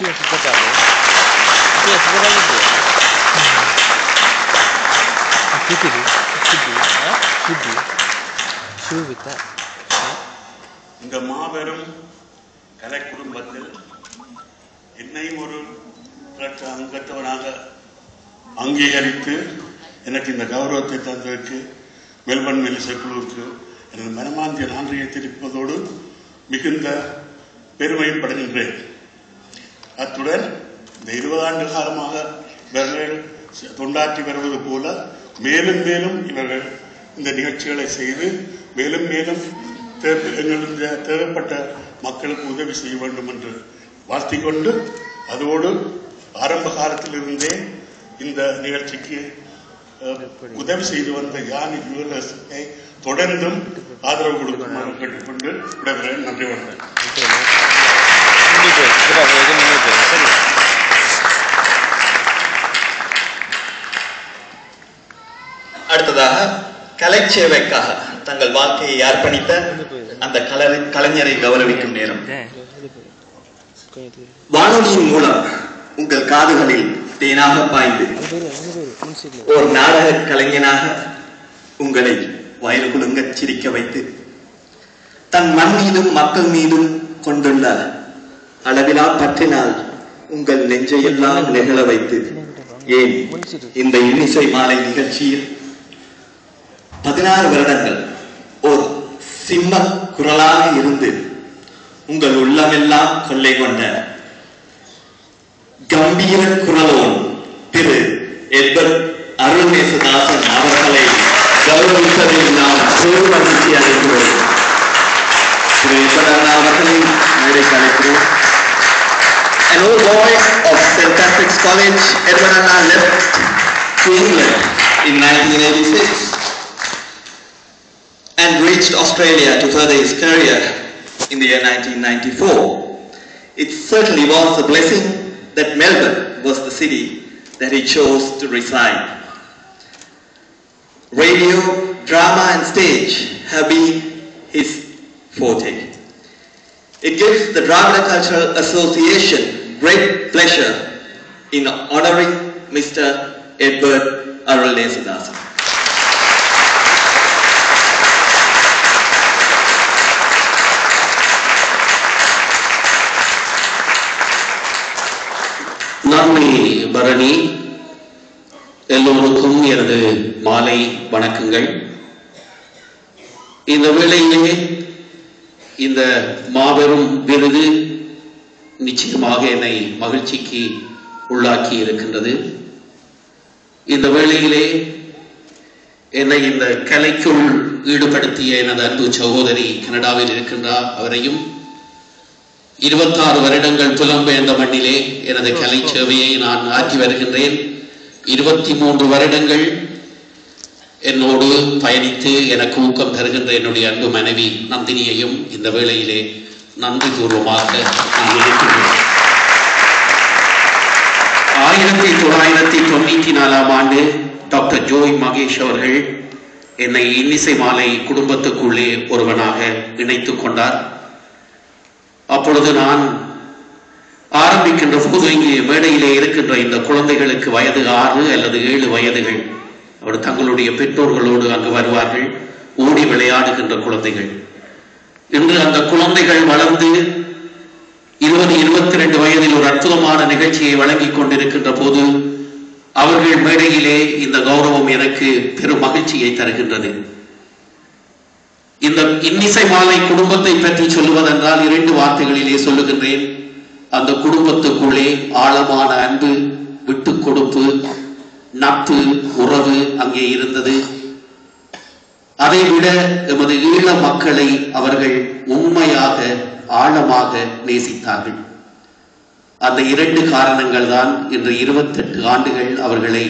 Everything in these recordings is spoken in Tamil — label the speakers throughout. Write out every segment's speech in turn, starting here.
Speaker 1: Io si potrebbe. Io si potrebbe dire. Kiddi, kiddi, kiddi. Shoe with that.
Speaker 2: இந்த மாபெரும் கலை குடும்பத்தில் என்னையும் ஒரு புரட்சி அங்கத்தவனாக அங்கீகரித்து எனக்கு இந்த கௌரவத்தை தந்ததற்கு மெல்பர்ன் மெலிசை குழுவுக்கு எனது மனமாந்திய நன்றியை தெரிவிப்பதோடு மிகுந்த பெருமைப்படுகின்றேன் அத்துடன் இந்த இருபது ஆண்டு காலமாக இவர்கள் தொண்டாற்றி வருவது போல மேலும் மேலும் இவர்கள் இந்த நிகழ்ச்சிகளை செய்து மேலும் மேலும் எங்களுக்கு தேவைப்பட்ட மக்களுக்கு உதவி செய்ய வேண்டும் என்று வாழ்த்தி கொண்டு அதோடு ஆரம்ப காலத்திலிருந்தே இந்த நிகழ்ச்சிக்கு உதவி செய்து வந்த யானி ஜுவல்லர்ஸை தொடர்ந்தும் ஆதரவு கொடுக்குமாறு கேட்டுக்கொண்டு விடைபெறுகிறேன் நன்றி வணக்கம்.
Speaker 3: கலை சேவைக்காக தங்கள் வாழ்க்கையை அர்ப்பணித்த அந்த கலை கலைஞரை கௌரவிக்கும் நேரம். வானொலியின் மூலம் உங்கள் காதுகளில் தேனாக பாய்ந்து ஒரு நாடக கலைஞனாக உங்களை வயது குலுங்க சிரிக்க வைத்து தன் மண் மீதும் மக்கள் மீதும் கொண்டுள்ள அளவிலா பற்றினால் உங்கள் நெஞ்சையெல்லாம் நிகழ வைத்து ஏன் இந்த இன்னிசை மாலை நிகழ்ச்சியில் பதினாறு வருடங்கள். ஒரு சிம்ம குரலாக இருந்து உங்கள் உள்ளமெல்லாம் கொள்ளை கொண்ட கம்பீர குரலோன் திரு எட்வர்ட் அருள்மேசுதாசன் அவர்களை கௌரவிப்பதில் நாம் பெரும் மகிழ்ச்சி அடைகிறோம் திரு எட்வர்ட் அண்ணா அவர்களை மேடைக்கு அழைக்கிறோம் An old boy of St. Patrick's College, Edward Anna left to England in 1986 reached Australia to further his career in the year 1994. It certainly was a blessing that Melbourne was the city that he chose to reside. Radio, drama and stage have been his forte. It gives the Dravida Cultural Association great pleasure in honoring Mr. Edward Arulnesadasan.
Speaker 4: நன்மை பரணி எல்லோருக்கும் எனது மாலை வணக்கங்கள். இந்த வேளையிலே இந்த மாபெரும் விருது நிச்சயமாக என்னை மகிழ்ச்சிக்கு உள்ளாக்கி இருக்கின்றது. இந்த வேளையிலே என்னை இந்த கலைக்குள் ஈடுபடுத்திய எனது அன்பு சகோதரி கனடாவில் இருக்கின்றார் அவரையும் இருபத்தாறு வருடங்கள் புலம்பெயர்ந்த மண்ணிலே எனது கலை சேவையை நான் ஆற்றி வருகின்றேன். இருபத்தி மூன்று வருடங்கள் என்னோடு பயணித்து எனக்கு ஊக்கம் தருகின்ற என்னுடைய அன்பு மனைவி நந்தினியையும் இந்த வேளையிலே நன்றி பூர்வமாக நான் ஆயிரத்தி தொள்ளாயிரத்தி தொண்ணூற்றி நாலாம் ஆண்டு டாக்டர் ஜோய் மகேஷ் அவர்கள் என்னை இன்னிசை மாலை குடும்பத்துக்குள்ளே ஒருவனாக இணைத்துக் கொண்டார். அப்பொழுது நான் ஆரம்பிக்கின்ற போது இங்கே மேடையிலே இருக்கின்ற இந்த குழந்தைகளுக்கு வயது ஆறு அல்லது ஏழு வயதுகள் அவர் தங்களுடைய பெற்றோர்களோடு அங்கு வருவார்கள் ஓடி விளையாடுகின்ற குழந்தைகள். இன்று அந்த குழந்தைகள் வளர்ந்து இருபது இருபத்தி ரெண்டு வயதில் ஒரு அற்புதமான நிகழ்ச்சியை வழங்கிக் கொண்டிருக்கின்ற போது அவர்கள் மேடையிலே இந்த கௌரவம் எனக்கு பெரும் மகிழ்ச்சியை தருகின்றது. இந்த இன்னிசை மாலை குடும்பத்தை பற்றி சொல்லுவதென்றால் இரண்டு வார்த்தைகளிலே சொல்லுகின்றேன். அந்த குடும்பத்துக்குள்ளே ஆழமான அன்பு விட்டு கொடுப்பு நட்பு உறவு அங்கே இருந்தது. அதை விட எமது ஈழ மக்களை அவர்கள் உண்மையாக ஆழமாக நேசித்தார்கள். அந்த இரண்டு காரணங்கள் தான் இன்று இருபத்தெட்டு ஆண்டுகள் அவர்களை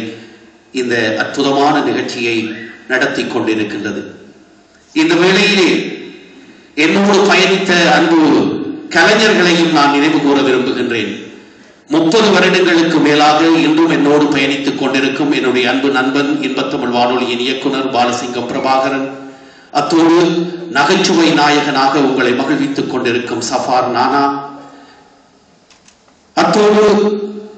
Speaker 4: இந்த அற்புதமான நிகழ்ச்சியை நடத்தி கொண்டிருக்கின்றது. இந்த வேளையிலே என்னோடு பயணித்த அன்பு கலைஞர்களையும் நான் நினைவு கூற விரும்புகின்றேன். முப்பது வருடங்களுக்கு மேலாக இன்றும் என்னோடு பயணித்துக் கொண்டிருக்கும் என்னுடைய அன்பு நண்பன் இன்பத்தமிழ் வானொலியின் இயக்குனர் பாலசிங்கம் பிரபாகரன் அத்தோடு நகைச்சுவை நாயகனாக உங்களை மகிழ்வித்துக் கொண்டிருக்கும் சஃபார் நானா. அத்தோடு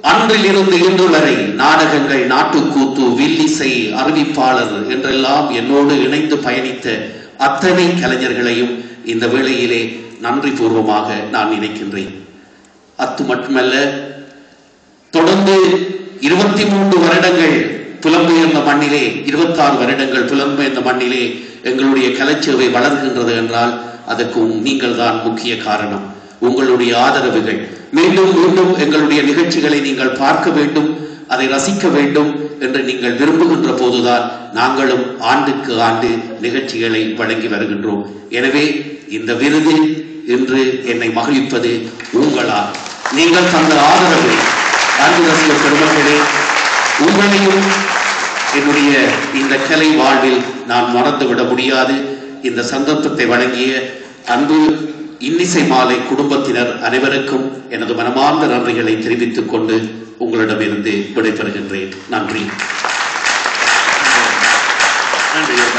Speaker 4: அன்றிலிருந்து இன்று வரை நாடகங்கள் நாட்டுக்கூத்து வில்லிசை அறிவிப்பாளர் என்றெல்லாம் என்னோடு இணைந்து பயணித்த அத்தனை கலைஞர்களையும் இந்த வேளையிலே நன்றி பூர்வமாக நான் நினைக்கின்றேன். அத்து மட்டுமல்ல தொடர்ந்து இருபத்தி மூன்று வருடங்கள் புலம்பெயர்ந்த மண்ணிலே இருபத்தாறு வருடங்கள் புலம்பெயர்ந்த மண்ணிலே எங்களுடைய கலைச்சேவை வளர்கின்றது என்றால் அதற்கும் நீங்கள் தான் முக்கிய காரணம். உங்களுடைய ஆதரவுகள். மீண்டும் மீண்டும் எங்களுடைய நிகழ்ச்சிகளை நீங்கள் பார்க்க வேண்டும் அதை ரசிக்க வேண்டும். என்று நீங்கள் விரும்புகின்ற போதுதான் நாங்களும் ஆண்டுக்கு ஆண்டு நிகழ்ச்சிகளை வழங்கி வருகின்றோம். எனவே இந்த விருது இன்று என்னை மகிழ்விப்பது உங்களால். நீங்கள் தந்த ஆதரவு அன்பு ரசிகர் பெருமக்களே உங்களையும் என்னுடைய இந்த கலை வாழ்வில் நான் மறந்துவிட முடியாது. இந்த சந்தர்ப்பத்தை வழங்கிய அன்பு இன்னிசை மாலை குடும்பத்தினர் அனைவருக்கும் எனது மனமார்ந்த நன்றிகளை தெரிவித்துக் கொண்டு உங்களிடமிருந்து விடைபெறுகின்றேன். நன்றி.
Speaker 2: நன்றி.